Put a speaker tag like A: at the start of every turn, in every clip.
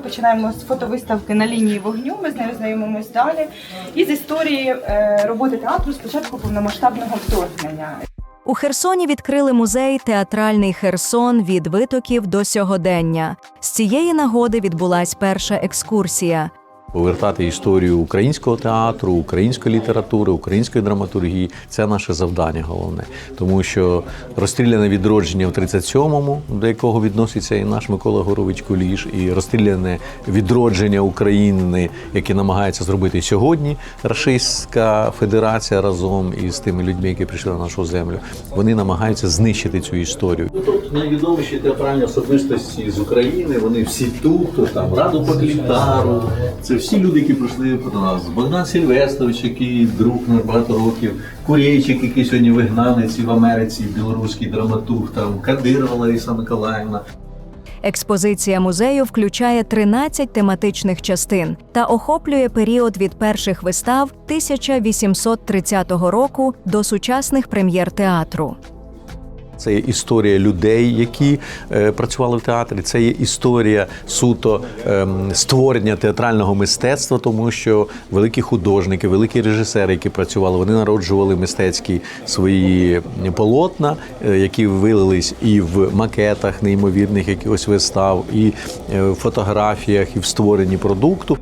A: починаємо з фотовиставки на лінії вогню. Ми з нею знайомимось далі. І з історії е, роботи театру з початку повномасштабного вторгнення.
B: У Херсоні відкрили музей Театральний Херсон від витоків до сьогодення. З цієї нагоди відбулась перша екскурсія.
C: Повертати історію українського театру, української літератури, української драматургії це наше завдання головне. Тому що розстріляне відродження в 37-му, до якого відноситься і наш Микола Горович Куліш, і розстріляне відродження України, яке намагається зробити сьогодні Рашистська Федерація разом із тими людьми, які прийшли на нашу землю. Вони намагаються знищити цю історію.
D: Ну, Тут найвідоміші театральні особистості з України, вони всі тут, там Раду Поклітару. Це всі люди, які прийшли до нас. Богдан Сильвестрович, який друг на багато років, Курейчик, який сьогодні вигнанець і в Америці, білоруський драматург, там Кадирова Лариса Миколаївна.
B: Експозиція музею включає 13 тематичних частин та охоплює період від перших вистав 1830 року до сучасних прем'єр театру.
C: Це є історія людей, які е, працювали в театрі. Це є історія суто ем, створення театрального мистецтва, тому що великі художники, великі режисери, які працювали, вони народжували мистецькі свої полотна, е, які вилились і в макетах неймовірних якихось вистав, і е, в фотографіях, і в створенні продукту.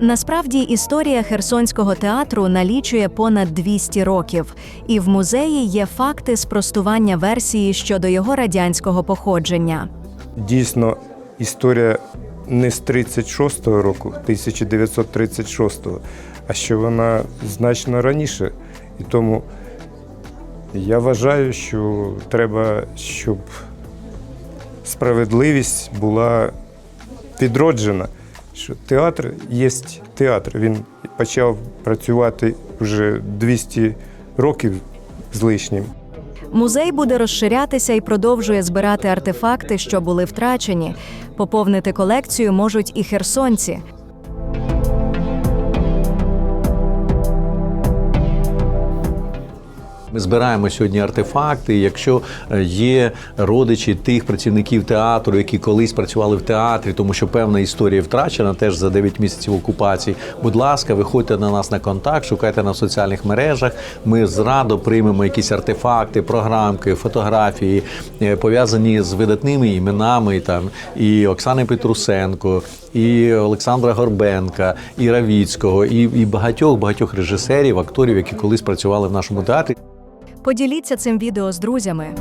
B: Насправді історія Херсонського театру налічує понад 200 років, і в музеї є факти спростування версії щодо його радянського походження.
E: Дійсно, історія не з 36-го року, 1936-го, а що вона значно раніше. І тому я вважаю, що треба, щоб справедливість була відроджена. Що театр є театр. Він почав працювати вже 200 років з лишнім.
B: Музей буде розширятися і продовжує збирати артефакти, що були втрачені. Поповнити колекцію можуть і херсонці.
C: Ми збираємо сьогодні артефакти. Якщо е, є родичі тих працівників театру, які колись працювали в театрі, тому що певна історія втрачена теж за 9 місяців окупації. Будь ласка, виходьте на нас на контакт, шукайте нас в соціальних мережах. Ми зрадо приймемо якісь артефакти, програмки, фотографії е, пов'язані з видатними іменами там і Оксани Петрусенко, і Олександра Горбенка, і Равіцького, і, і багатьох багатьох режисерів, акторів, які колись працювали в нашому театрі.
B: Поділіться цим відео з друзями.